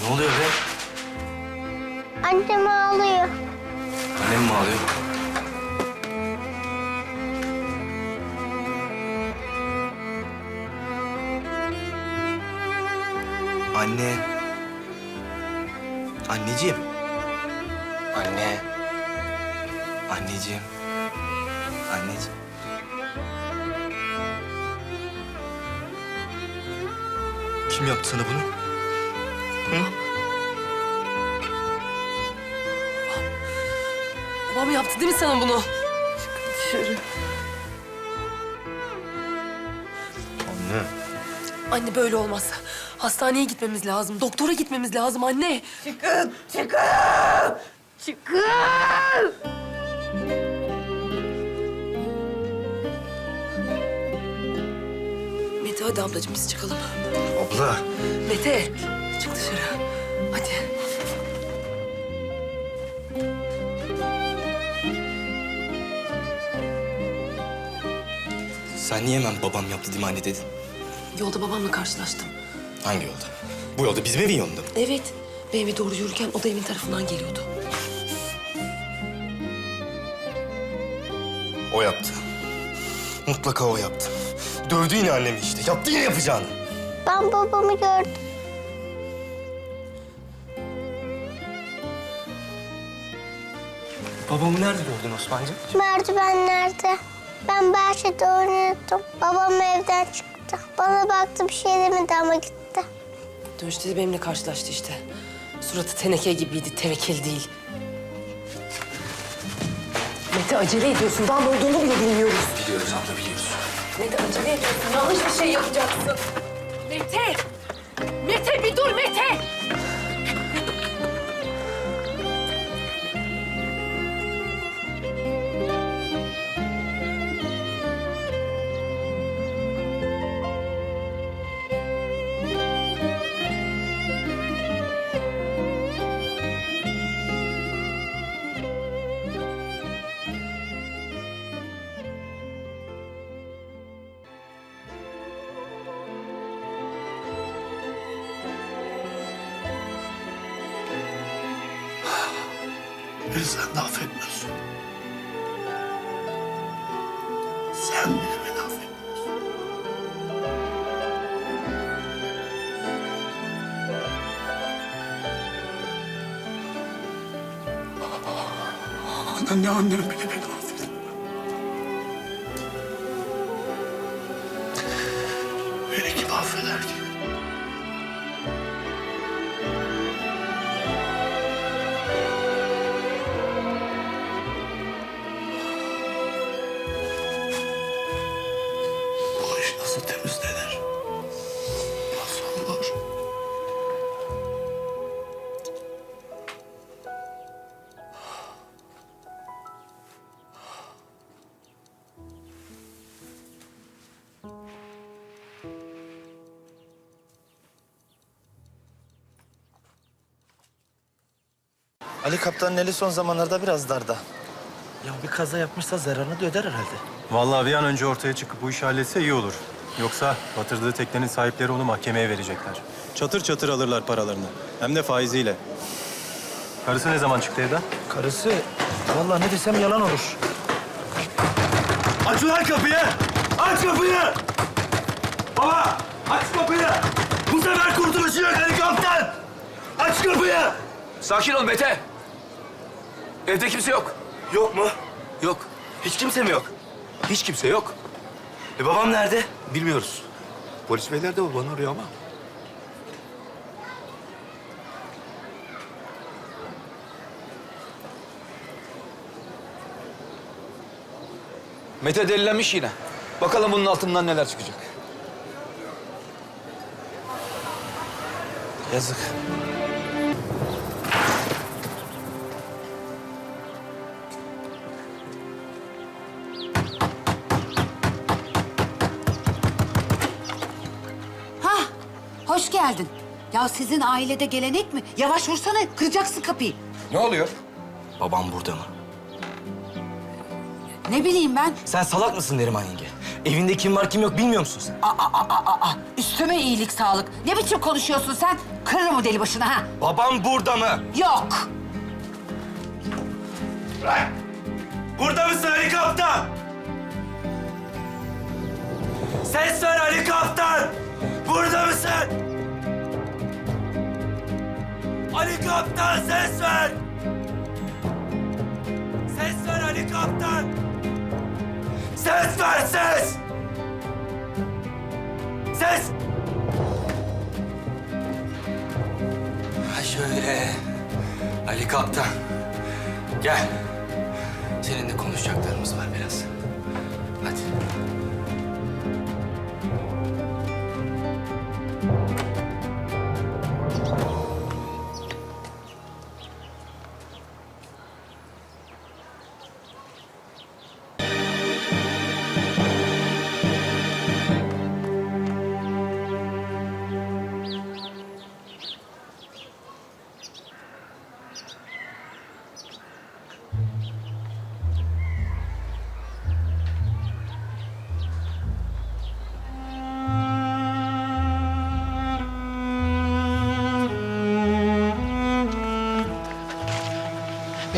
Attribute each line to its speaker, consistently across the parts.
Speaker 1: Ne oluyor be?
Speaker 2: Annem ağlıyor.
Speaker 1: Annem mi ağlıyor? Anne. Anneciğim. Anne. Anneciğim. Anneciğim. Kim yaptı sana bunu?
Speaker 3: Babam yaptı değil mi sana bunu? Dışarı.
Speaker 1: Anne.
Speaker 3: Anne böyle olmaz. Hastaneye gitmemiz lazım. Doktora gitmemiz lazım anne.
Speaker 4: Çıkın, çıkın! Çıkın!
Speaker 3: Mete hadi ablacığım biz çıkalım.
Speaker 1: Abla.
Speaker 3: Mete çık dışarı. Hadi.
Speaker 1: Sen niye hemen babam yaptı değil mi anne dedin?
Speaker 3: Yolda babamla karşılaştım.
Speaker 1: Hangi yolda? Bu yolda bizim evin yolunda mı?
Speaker 3: Evet. Ben eve doğru yürürken o da evin tarafından geliyordu.
Speaker 1: O yaptı. Mutlaka o yaptı. Dövdü yine annemi işte. Yaptı yine yapacağını.
Speaker 2: Ben babamı gördüm.
Speaker 1: Babamı nerede gördün Osman'cığım?
Speaker 2: Merdivenlerde. Ben bahçede oynuyordum. Babam evden çıktı. Bana baktı bir şey demedi ama gitti.
Speaker 3: Dönüşte de benimle karşılaştı işte. Suratı teneke gibiydi, tevekkil değil. Mete acele ediyorsun. Daha ne olduğunu bile bilmiyoruz.
Speaker 1: Biliyoruz abla biliyoruz.
Speaker 3: Mete acele ediyorsun. Yanlış bir şey yapacaksın. Mete! Mete bir dur Mete!
Speaker 5: Beni sen de affetmiyorsun. Sen bile beni affetmiyorsun. Annemle annem bile beni affetmiyor.
Speaker 6: Ali Kaptan'ın eli son zamanlarda biraz darda.
Speaker 7: Ya bir kaza yapmışsa zararını da öder herhalde.
Speaker 8: Vallahi bir an önce ortaya çıkıp bu işi halletse iyi olur. Yoksa batırdığı teknenin sahipleri onu mahkemeye verecekler. Çatır çatır alırlar paralarını. Hem de faiziyle. Karısı ne zaman çıktı evden?
Speaker 7: Karısı vallahi ne desem yalan olur.
Speaker 5: Aç ulan kapıyı! Aç kapıyı! Baba! Aç kapıyı! Bu sefer kurtuluşu yok Ali Kaptan! Aç kapıyı!
Speaker 1: Sakin ol Mete. Evde kimse yok.
Speaker 5: Yok mu?
Speaker 1: Yok. Hiç kimse mi yok? Hiç kimse yok. E babam nerede?
Speaker 5: Bilmiyoruz. Polis beyler de bana arıyor ama.
Speaker 9: Mete delilenmiş yine. Bakalım bunun altından neler çıkacak.
Speaker 7: Yazık.
Speaker 4: Geldin. Ya sizin ailede gelenek mi? Yavaş vursana, kıracaksın kapıyı.
Speaker 9: Ne oluyor?
Speaker 1: Babam burada mı?
Speaker 4: Ne bileyim ben.
Speaker 1: Sen salak mısın Neriman yenge? Evinde kim var kim yok bilmiyor musun sen?
Speaker 4: Aa, aa, aa, aa. Üstüme iyilik sağlık. Ne biçim konuşuyorsun sen? Kırırım o deli başını ha.
Speaker 1: Babam burada mı?
Speaker 4: Yok.
Speaker 5: Burada mısın Ali Kaptan? Ses ver Kaptan ses ver! Ses ver Ali Kaptan! Ses ver ses! Ses!
Speaker 1: Ha şöyle. Ali Kaptan. Gel. Seninle konuşacaklarımız var biraz. Hadi.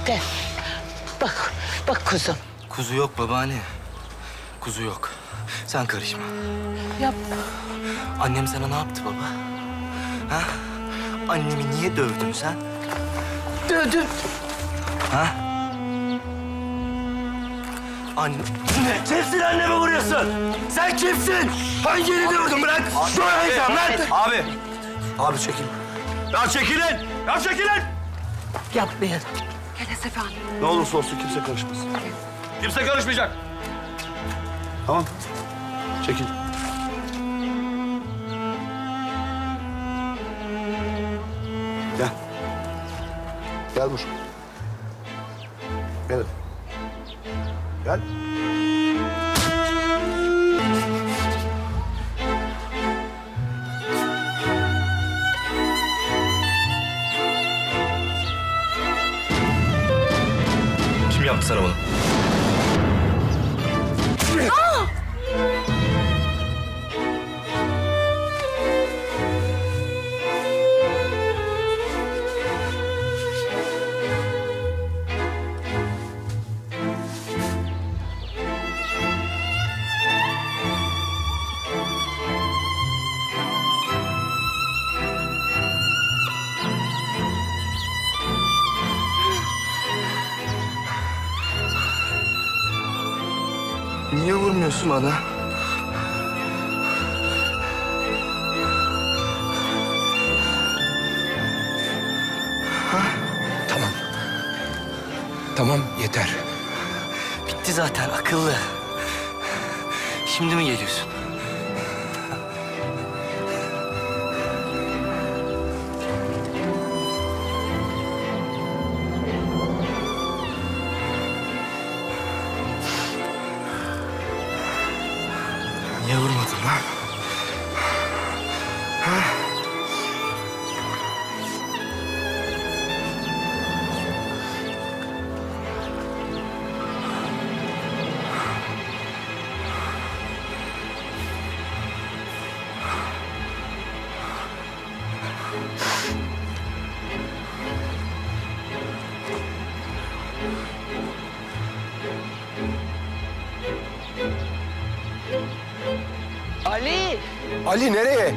Speaker 10: Mete, bak, bak kuzum.
Speaker 1: Kuzu yok babaanne. Kuzu yok. Sen karışma.
Speaker 10: Yap.
Speaker 1: Annem sana ne yaptı baba? Ha? Annemi niye dövdün sen?
Speaker 10: Dövdüm.
Speaker 1: Ha? Anne...
Speaker 5: Kimsin anneme vuruyorsun? Sen kimsin? Hangi elini vurdun bırak? Görmeyeceğim lan!
Speaker 1: Abi. Abi çekil.
Speaker 5: Ya çekilin! Ya çekilin!
Speaker 10: Yapmayın.
Speaker 6: Ne olursa olsun kimse karışmasın.
Speaker 5: Kimse karışmayacak.
Speaker 6: Tamam. Çekil. Gel. Gel Burcu. Gel. Gel.
Speaker 1: Kim yaptı Niye vurmuyorsun bana?
Speaker 9: Tamam. Tamam yeter.
Speaker 1: Bitti zaten akıllı. Şimdi mi geliyorsun?
Speaker 10: Ali.
Speaker 9: Ali nereye?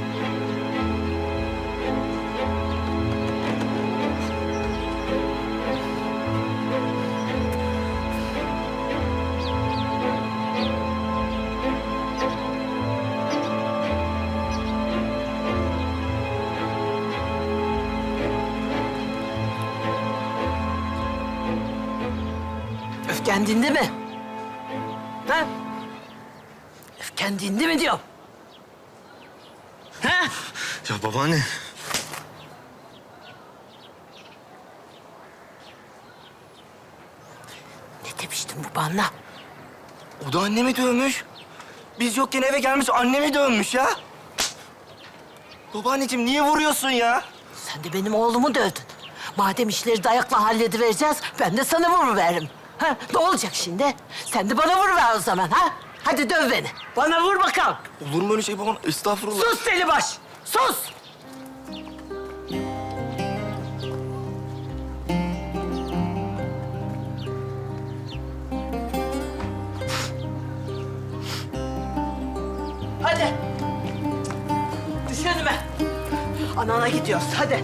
Speaker 10: Öfken dindi mi? Ha? Öfken dindi mi diyor?
Speaker 1: Ya babaanne.
Speaker 10: Ne demiştin bu bana?
Speaker 1: O da annemi dövmüş. Biz yokken eve gelmiş annemi dövmüş ya. Babaanneciğim niye vuruyorsun ya?
Speaker 10: Sen de benim oğlumu dövdün. Madem işleri dayakla halledivereceğiz, ben de sana vuruveririm. Ha? Ne olacak şimdi? Sen de bana vuruver o zaman ha? Hadi döv beni. Bana vur bakalım.
Speaker 1: Olur mu öyle şey baba? Estağfurullah.
Speaker 10: Sus deli baş. Sus. Hadi. Düş önüme. Anana gidiyoruz. Hadi.